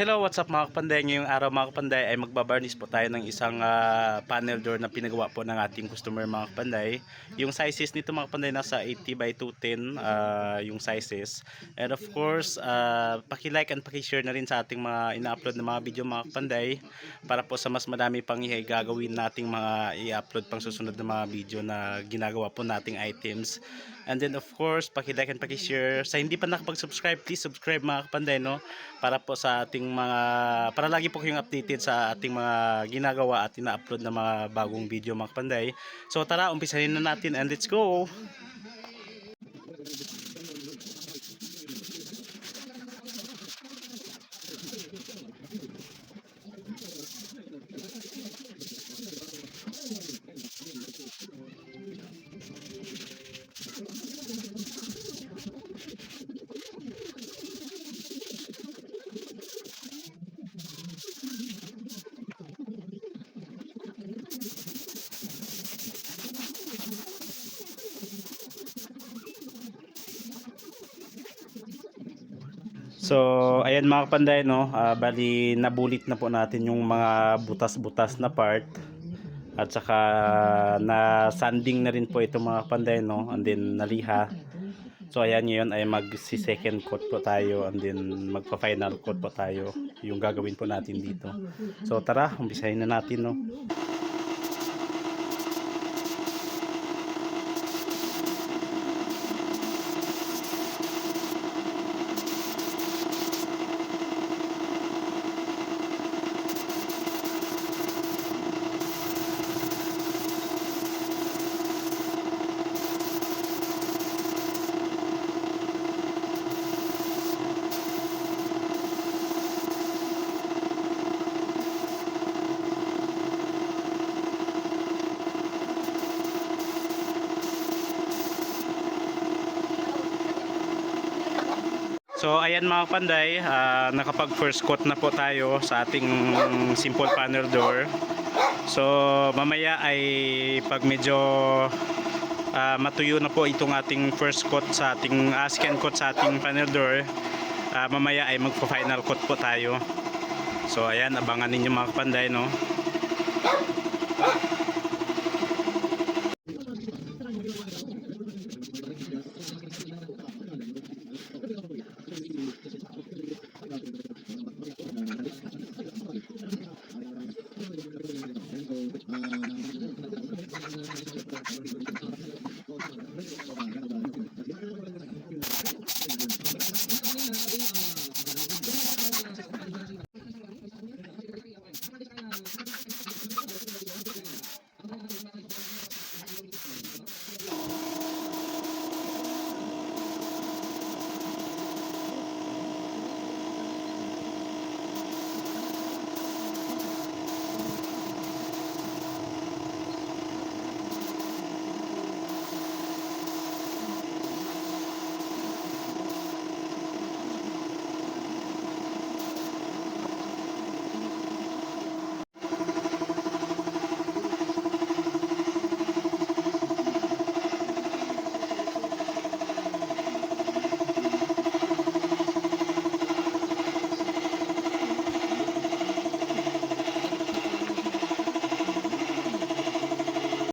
Hello, what's up mga kapanday? Ngayong araw mga kapanday ay magbabarnish po tayo ng isang ah, panel door na pinagawa po ng ating customer mga kapanday. Yung sizes nito mga kapanday nasa 80 by 210 ah, yung sizes. And of course, uh, paki-like and paki-share na rin sa ating mga ina-upload na mga video mga kapanday para po sa mas marami pang gagawin nating mga i-upload pang susunod na mga video na ginagawa po nating items. And then of course, paki-like and paki-share. Sa hindi pa nakapag-subscribe, please subscribe mga kapanday no para po sa ating mga para lagi po kayong updated sa ating mga ginagawa at ina-upload na mga bagong video mga kapanday. So tara, umpisahin na natin and let's go. So, ayan mga kapanday, no? Ah, bali, nabulit na po natin yung mga butas-butas na part. At saka, na sanding na rin po ito mga kapanday, no? And then, naliha. So, ayan ngayon ay mag-second coat po tayo. And then, magpa-final coat po tayo. Yung gagawin po natin dito. So, tara, umpisahin na natin, no? So ayan mga panday, ah, nakapag first coat na po tayo sa ating simple panel door. So mamaya ay pag medyo ah, matuyo na po itong ating first coat sa ating uh, second coat sa ating panel door, ah, mamaya ay magpo-final coat po tayo. So ayan, abangan ninyo mga panday no.